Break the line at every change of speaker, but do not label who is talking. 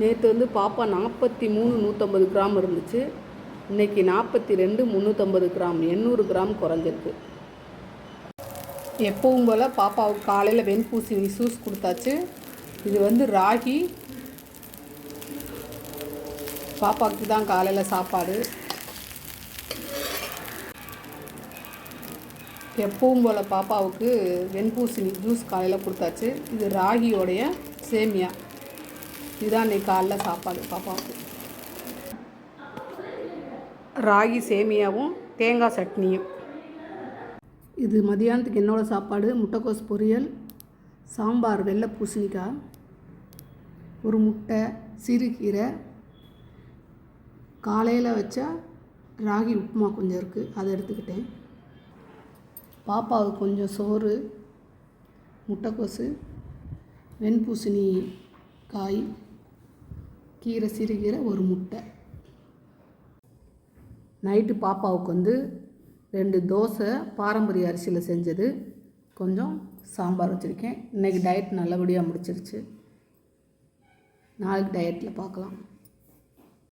நேற்று வந்து பாப்பா நாற்பத்தி மூணு நூற்றம்பது கிராம் இருந்துச்சு. இன்றைக்கி நாற்பத்தி ரெண்டு முந்நூற்றம்பது கிராம் எண்ணூறு கிராம் குறைஞ்சிருக்கு. எப்பவும் போல் பாப்பாவுக்கு காலையில் வெண்பூசணி ஜூஸ் கொடுத்தாச்சு. இது வந்து ராகி. பாப்பாவுக்கு தான் காலையில் சாப்பாடு. எப்பவும் போல் பாப்பாவுக்கு வெண்பூசணி ஜூஸ் காலையில் கொடுத்தாச்சு. இது ராகியோடைய சேமியா. இதுதான் இன்னைக்கு காலைல சாப்பாடு பாப்பாவுக்கு. ராகி சேமியாவும் தேங்காய் சட்னியும். இது மதியானத்துக்கு என்னோட சாப்பாடு முட்டைக்கோஸ் பொரியல் சாம்பார் வெள்ளை பூசணிக்காய் ஒரு முட்டை சிறுகீரை காலையில் வச்ச ராகி உப்புமா கொஞ்சம் இருக்குது அதை எடுத்துக்கிட்டேன். பாப்பாவுக்கு கொஞ்சம் சோறு முட்டைக்கோசு வெண்பூசணி காய் கீரை சிறுகீரை ஒரு முட்டை. நைட்டு பாப்பாவுக்கு வந்து ரெண்டு தோசை பாரம்பரிய அரிசியில் செஞ்சது. கொஞ்சம் சாம்பார் வச்சுருக்கேன். இன்றைக்கி டயட் நல்லபடியாக முடிச்சிருச்சு. நாளைக்கு டயட்டில் பார்க்கலாம்.